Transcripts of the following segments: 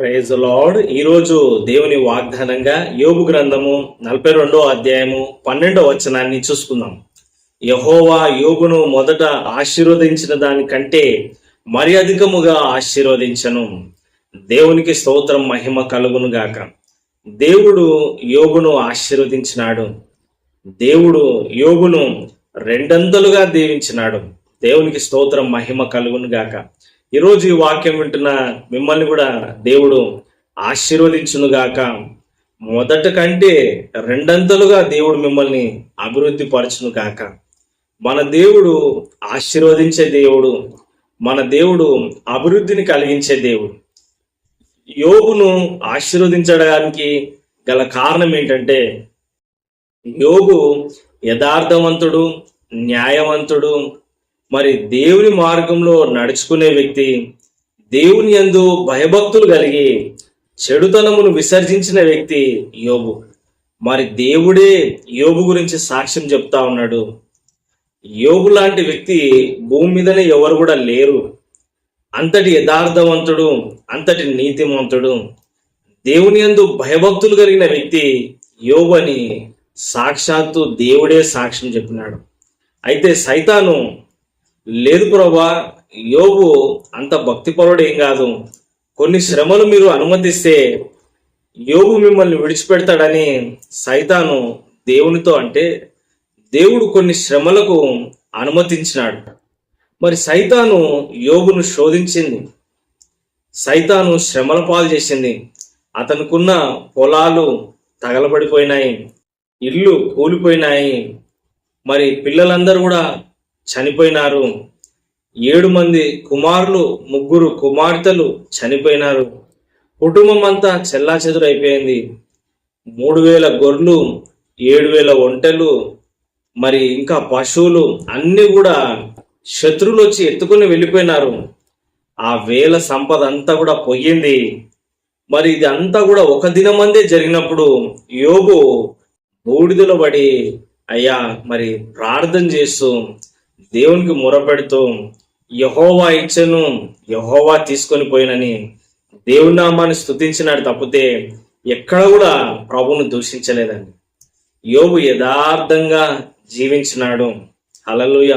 Praise lord ఈరోజు దేవుని వాగ్దానంగా యోగు గ్రంథము నలభై రెండో అధ్యాయము పన్నెండో వచనాన్ని చూసుకుందాం. యహోవా యోగును మొదట ఆశీర్వదించిన దానికంటే మరి అధికముగా ఆశీర్వదించను. దేవునికి స్తోత్రం మహిమ కలుగును గాక. దేవుడు యోగును ఆశీర్వదించినాడు. దేవుడు యోగును రెండంతలుగా దీవించినాడు. దేవునికి స్తోత్రం మహిమ కలుగును గాక. ఈరోజు ఈ వాక్యం వింటున్న మిమ్మల్ని కూడా దేవుడు ఆశీర్వదించును గాక మొదట కంటే రెండంతలుగా దేవుడు మిమ్మల్ని అభివృద్ధి పరచును గాక మన దేవుడు ఆశీర్వదించే దేవుడు మన దేవుడు అభివృద్ధిని కలిగించే దేవుడు. యోగును ఆశీర్వదించడానికి గల కారణం ఏంటంటే యోగు యథార్థవంతుడు న్యాయవంతుడు మరి దేవుని మార్గంలో నడుచుకునే వ్యక్తి దేవుని యందు భయభక్తులు కలిగి చెడుతనమును విసర్జించిన వ్యక్తి యోగు మరి దేవుడే యోగు గురించి సాక్ష్యం చెప్తా ఉన్నాడు. యోగు లాంటి వ్యక్తి భూమి మీదనే ఎవరు కూడా లేరు. అంతటి యథార్థవంతుడు అంతటి నీతివంతుడు దేవుని యందు భయభక్తులు కలిగిన వ్యక్తి యోగు అని సాక్షాత్తు దేవుడే సాక్ష్యం చెప్పినాడు. అయితే సైతాను లేదు ప్రభా యోగు అంత భక్తిపరుడు ఏం కాదు. కొన్ని శ్రమలు మీరు అనుమతిస్తే యోగు మిమ్మల్ని విడిచిపెడతాడని సైతాను దేవునితో అంటే దేవుడు కొన్ని శ్రమలకు అనుమతించినాడు. మరి సైతాను యోగును శోధించింది. సైతాను శ్రమల పాలు చేసింది. అతనుకున్న పొలాలు తగలబడిపోయినాయి. ఇల్లు కూలిపోయినాయి. మరి పిల్లలందరూ కూడా చనిపోయినారు. ఏడు మంది కుమారులు ముగ్గురు కుమార్తెలు చనిపోయినారు. కుటుంబం అంతా చెల్లా మూడు వేల గొర్రెలు ఏడు వేల ఒంటెలు మరి ఇంకా పశువులు అన్నీ కూడా శత్రువులు వచ్చి ఎత్తుకొని వెళ్ళిపోయినారు. ఆ వేల సంపద అంతా కూడా పొయ్యింది మరి ఇది అంతా కూడా ఒక దినమందే జరిగినప్పుడు యోగు బూడిదలో పడి అయ్యా మరి ప్రార్థన చేస్తూ దేవునికి మొరపెడుతూ యహోవా ఇచ్చను యహోవా తీసుకొని పోయినని దేవుని నామాన్ని స్తుతించినాడు తప్పితే ఎక్కడ కూడా ప్రభువును దూషించలేదండి. యోగు యథార్థంగా జీవించినాడు. అలలుయ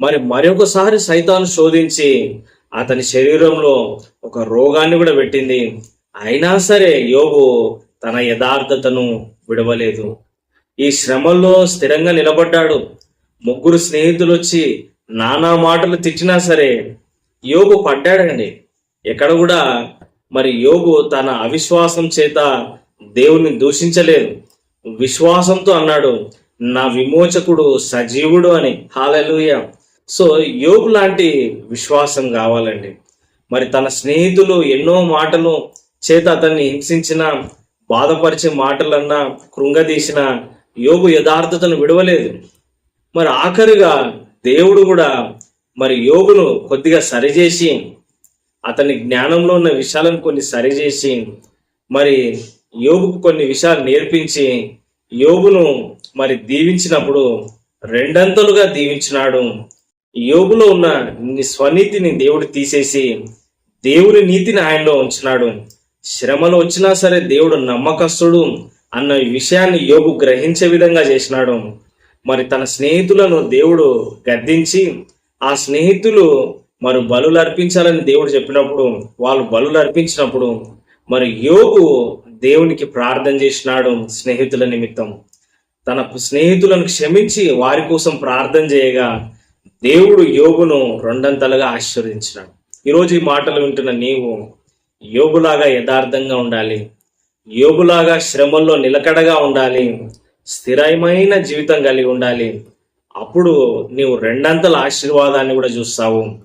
మరి మరొకసారి సైతాను శోధించి అతని శరీరంలో ఒక రోగాన్ని కూడా పెట్టింది. అయినా సరే యోగు తన యథార్థతను విడవలేదు. ఈ శ్రమల్లో స్థిరంగా నిలబడ్డాడు. ముగ్గురు స్నేహితులు వచ్చి నానా మాటలు తిట్టినా సరే యోగు పడ్డాడండి. ఎక్కడ కూడా మరి యోగు తన అవిశ్వాసం చేత దేవుని దూషించలేదు. విశ్వాసంతో అన్నాడు నా విమోచకుడు సజీవుడు అని. హాలూయ సో యోగు లాంటి విశ్వాసం కావాలండి. మరి తన స్నేహితులు ఎన్నో మాటలు చేత అతన్ని హింసించిన బాధపరిచే మాటలన్నా కృంగదీసిన యోగు యథార్థతను విడవలేదు. మరి ఆఖరుగా దేవుడు కూడా మరి యోగును కొద్దిగా సరిచేసి అతని జ్ఞానంలో ఉన్న విషయాలను కొన్ని సరిచేసి మరి యోగుకు కొన్ని విషయాలు నేర్పించి యోగును మరి దీవించినప్పుడు రెండంతలుగా దీవించినాడు. యోగులో ఉన్న స్వనీతిని దేవుడు తీసేసి దేవుని నీతిని ఆయనలో ఉంచినాడు. శ్రమలు వచ్చినా సరే దేవుడు నమ్మకస్తుడు అన్న విషయాన్ని యోగు గ్రహించే విధంగా చేసినాడు. మరి తన స్నేహితులను దేవుడు గద్దించి ఆ స్నేహితులు మరి బలులు అర్పించాలని దేవుడు చెప్పినప్పుడు వాళ్ళు బలులు అర్పించినప్పుడు మరి యోగు దేవునికి ప్రార్థన చేసినాడు స్నేహితుల నిమిత్తం. తన స్నేహితులను క్షమించి వారి కోసం ప్రార్థన చేయగా దేవుడు యోగును రెండంతలుగా ఆశీర్వదించినాడు. ఈరోజు ఈ మాటలు వింటున్న నీవు యోగులాగా యథార్థంగా ఉండాలి. యోగులాగా శ్రమల్లో నిలకడగా ఉండాలి. స్థిరమైన జీవితం కలిగి ఉండాలి. అప్పుడు నీవు రెండంతల ఆశీర్వాదాన్ని కూడా చూస్తావు.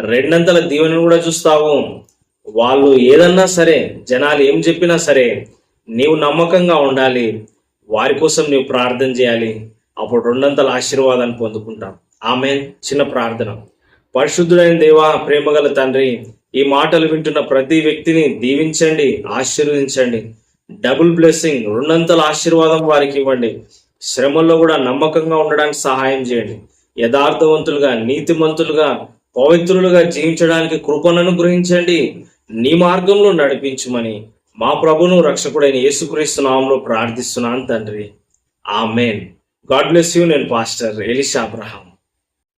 రెండంతల దీవెనను కూడా చూస్తావు. వాళ్ళు ఏదన్నా సరే జనాలు ఏం చెప్పినా సరే నీవు నమ్మకంగా ఉండాలి. వారి కోసం నీవు ప్రార్థన చేయాలి. అప్పుడు రెండంతల ఆశీర్వాదాన్ని పొందుకుంటాం. ఆమె చిన్న ప్రార్థన. పరిశుద్ధుడైన దేవా ప్రేమగల తండ్రి ఈ మాటలు వింటున్న ప్రతి వ్యక్తిని దీవించండి ఆశీర్వదించండి. డబుల్ బ్లెస్సింగ్ రెండంతల ఆశీర్వాదం వారికి ఇవ్వండి. శ్రమల్లో కూడా నమ్మకంగా ఉండడానికి సహాయం చేయండి. యథార్థవంతులుగా నీతిమంతులుగా పవిత్రులుగా జీవించడానికి కృపను గ్రహించండి. నీ మార్గంలో నడిపించుమని మా ప్రభును రక్షకుడైన యేసుక్రీస్తు నామంలో ప్రార్థిస్తున్నాను తండ్రి. ఆమెన్. God bless you. నేను pastor Elisha Abraham.